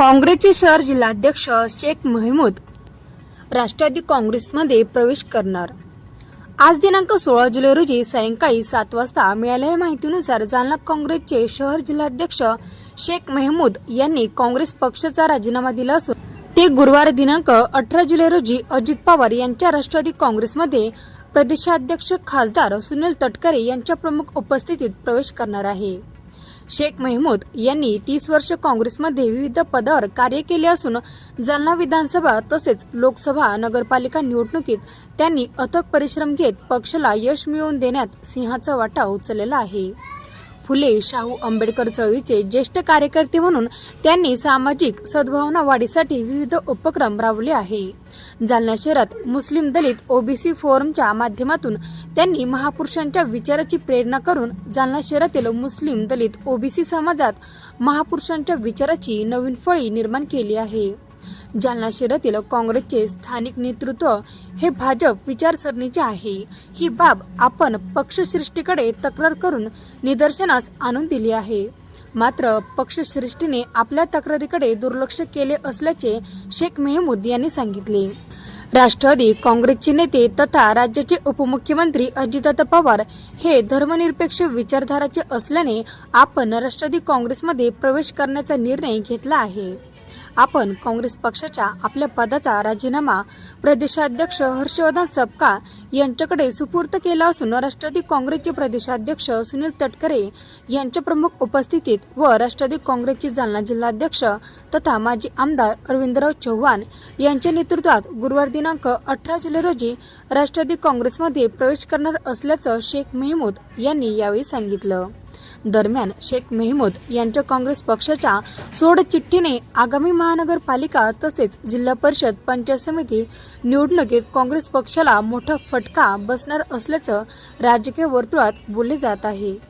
काँग्रेसचे शहर जिल्हाध्यक्ष शेख महमूद राष्ट्रवादी काँग्रेसमध्ये प्रवेश करणार. आज दिनांक सोळा जुलै रोजी सायंकाळी सात वाजता मिळालेल्या माहितीनुसार जालना काँग्रेसचे शहर जिल्हाध्यक्ष शेख मेहमूद यांनी काँग्रेस पक्षाचा राजीनामा दिला असून ते गुरुवार दिनांक अठरा जुलै रोजी अजित पवार यांच्या राष्ट्रवादी काँग्रेसमध्ये प्रदेशाध्यक्ष खासदार सुनील तटकरे यांच्या प्रमुख उपस्थितीत प्रवेश करणार आहे. शेख महमूद यांनी तीस वर्ष काँग्रेसमध्ये विविध पदावर कार्य केले असून जालना विधानसभा तसेच लोकसभा नगरपालिका निवडणुकीत त्यांनी अथक परिश्रम घेत पक्षाला यश मिळवून देण्यात सिंहाचा वाटा उचललेला आहे. फुले शाहू आंबेडकर चळवळीचे ज्येष्ठ कार्यकर्ते म्हणून त्यांनी सामाजिक सद्भावना वाढीसाठी विविध उपक्रम राबवले आहे. जालना शहरात मुस्लिम दलित ओबीसी फोरमच्या माध्यमातून त्यांनी महापुरुषांच्या विचाराची प्रेरणा करून जालना शहरातील मुस्लिम दलित ओबीसी समाजात महापुरुषांच्या विचाराची नवीन फळी निर्माण केली आहे. जालना शहरातील काँग्रेसचे स्थानिक नेतृत्व हे भाजप विचारसरणीचे आहे. ही बाब आपण पक्षश्रेष्ठीकडे तक्रार करून निदर्शनास आणून दिली आहे. मात्र पक्षश्रेष्ठीने आपल्या तक्रारीकडे दुर्लक्ष केले असल्याचे शेख मेहमूद यांनी सांगितले. राष्ट्रवादी काँग्रेसचे नेते तथा राज्याचे उपमुख्यमंत्री अजितदादा पवार हे धर्मनिरपेक्ष विचारधाराचे असल्याने आपण राष्ट्रवादी काँग्रेसमध्ये प्रवेश करण्याचा निर्णय घेतला आहे. आपण काँग्रेस पक्षाच्या आपल्या पदाचा राजीनामा प्रदेशाध्यक्ष हर्षवर्धन सपकाळ यांच्याकडे सुपूर्त केला असून राष्ट्रवादी काँग्रेसचे प्रदेशाध्यक्ष सुनील तटकरे यांच्या प्रमुख उपस्थितीत व राष्ट्रवादी काँग्रेसचे जालना जिल्हाध्यक्ष तथा माजी आमदार अरविंदराव चव्हाण यांच्या नेतृत्वात गुरुवार दिनांक अठरा जुलै रोजी राष्ट्रवादी काँग्रेसमध्ये प्रवेश करणार असल्याचं शेख मेहमूद यांनी यावेळी सांगितलं. दरम्यान शेख मेहमूद यांच्या काँग्रेस पक्षाच्या सोडचिठ्ठीने आगामी महानगरपालिका तसेच जिल्हा परिषद पंचायत समिती निवडणुकीत काँग्रेस पक्षाला मोठा फटका बसणार असल्याचं राजकीय वर्तुळात बोलले जात आहे.